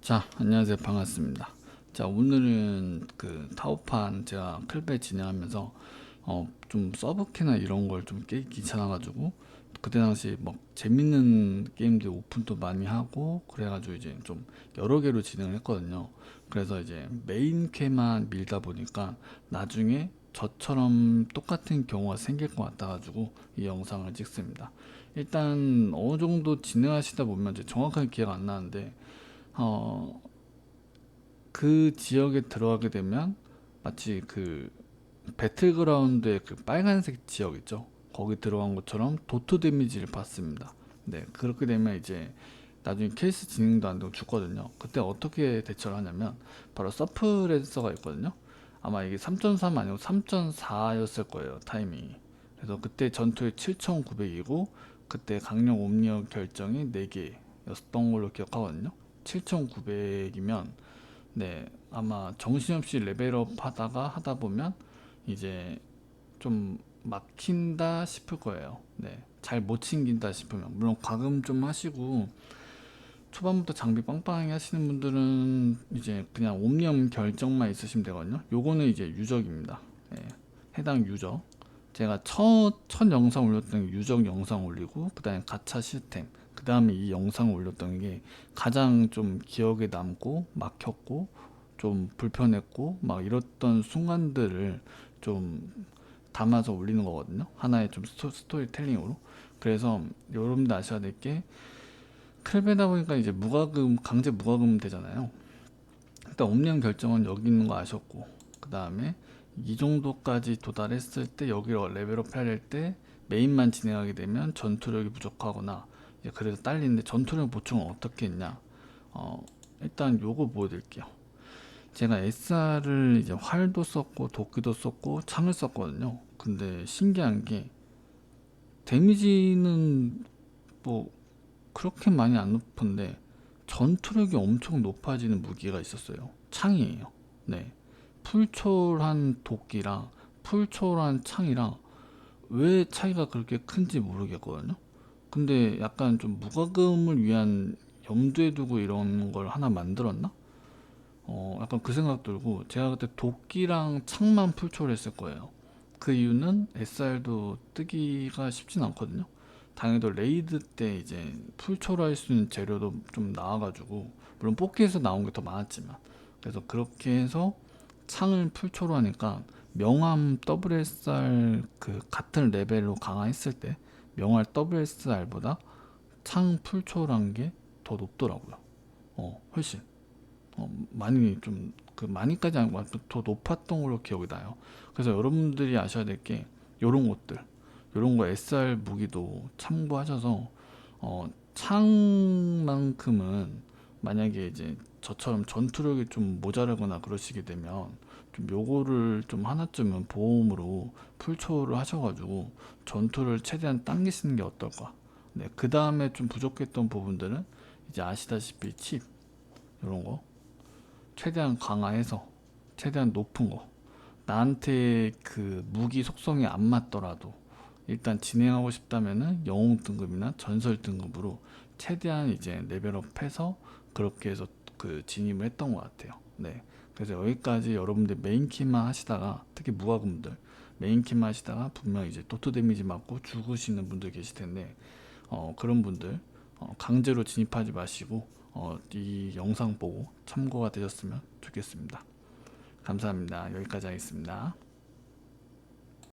자, 안녕하세요. 반갑습니다. 자, 오늘은 그 타오판 제가 클베 진행하면서 어, 좀 서브키나 이런 걸 좀 깨기 귀찮아 가지고 그때 당시 막 재밌는 게임들 오픈도 많이 하고 그래가지고 이제 좀 여러 개로 진행을 했거든요. 그래서 이제 메인 캐만 밀다 보니까 나중에 저처럼 똑같은 경우가 생길 것 같아가지고 이 영상을 찍습니다. 일단 어느 정도 진행하시다 보면 이제 정확하게 기억 안 나는데 어, 그 지역에 들어가게 되면 마치 그 배틀그라운드의 그 빨간색 지역 있죠. 거기 들어간 것처럼 도트 데미지를 받습니다. 네, 그렇게 되면 이제 나중에 케이스 진행도 안 되고 죽거든요. 그때 어떻게 대처를 하냐면 바로 서프레서가 있거든요. 아마 이게 3.3 아니고 3.4였을 거예요, 타이밍이. 그래서 그때 전투에 7,900이고 그때 강력 옴니어 결정이 4개였던 걸로 기억하거든요. 7,900이면 네 아마 정신없이 레벨업 하다가 하다 보면 이제 좀 막힌다 싶을 거예요. 네, 잘 못 챙긴다 싶으면 물론 과금 좀 하시고 초반부터 장비 빵빵하게 하시는 분들은 이제 그냥 옴니엄 결정만 있으시면 되거든요. 요거는 이제 유적입니다. 네, 해당 유적. 제가 첫, 첫 영상 올렸던 게 유적 영상 올리고 그 다음에 가차 시스템 그 다음에 이 영상을 올렸던 게 가장 좀 기억에 남고 막혔고 좀 불편했고 막 이랬던 순간들을 좀 담아서 올리는 거거든요. 하나의 좀 스토, 스토리텔링으로. 그래서 여러분들 아셔야 될게 클베다 보니까 이제 무과금 강제 무과금 되잖아요. 일단 옴니언 결정은 여기 있는 거 아셨고 그 다음에 이 정도까지 도달했을 때 여기로 레벨업 해야 될 때 메인만 진행하게 되면 전투력이 부족하거나 그래서 딸리는데 전투력 보충은 어떻게 했냐? 어, 일단 요거 보여드릴게요. 제가 SR을 이제 활도 썼고 도끼도 썼고 창을 썼거든요. 근데 신기한 게 데미지는 뭐 그렇게 많이 안 높은데 전투력이 엄청 높아지는 무기가 있었어요. 창이에요. 네. 풀초란 도끼랑 풀초란 창이랑 왜 차이가 그렇게 큰지 모르겠거든요. 근데 약간 좀 무과금을 위한 염두에 두고 이런 걸 하나 만들었나? 어, 약간 그 생각 들고 제가 그때 도끼랑 창만 풀초를 했을 거예요. 그 이유는 SR도 뜨기가 쉽진 않거든요. 당연히 레이드 때 이제 풀초로 할 수 있는 재료도 좀 나와가지고 물론 뽑기에서 나온 게 더 많았지만 그래서 그렇게 해서 창을 풀초로 하니까 명암 WSR 그 같은 레벨로 강화했을 때 명할 WSR보다 창 풀초란 게 더 높더라고요. 어, 훨씬. 어, 많이 좀, 그 많이까지 아니고 더 높았던 걸로 기억이 나요. 그래서 여러분들이 아셔야 될 게, 요런 것들, 요런 거 SR 무기도 참고하셔서, 어, 창만큼은 만약에 이제 저처럼 전투력이 좀 모자라거나 그러시게 되면 좀 요거를 좀 하나쯤은 보험으로 풀초를 하셔가지고 전투를 최대한 당기시는 게 어떨까 네, 그 다음에 좀 부족했던 부분들은 이제 아시다시피 칩 이런 거 최대한 강화해서 최대한 높은 거 나한테 그 무기 속성이 안 맞더라도 일단 진행하고 싶다면은 영웅 등급이나 전설 등급으로 최대한 이제 레벨업해서 그렇게 해서 그 진입을 했던 것 같아요. 네. 그래서 여기까지 여러분들 메인키만 하시다가 특히 무과금들 메인키만 하시다가 분명 이제 도트 데미지 맞고 죽으시는 분들 계실 텐데 어, 그런 분들 어, 강제로 진입하지 마시고 어, 이 영상 보고 참고가 되셨으면 좋겠습니다. 감사합니다. 여기까지 하겠습니다.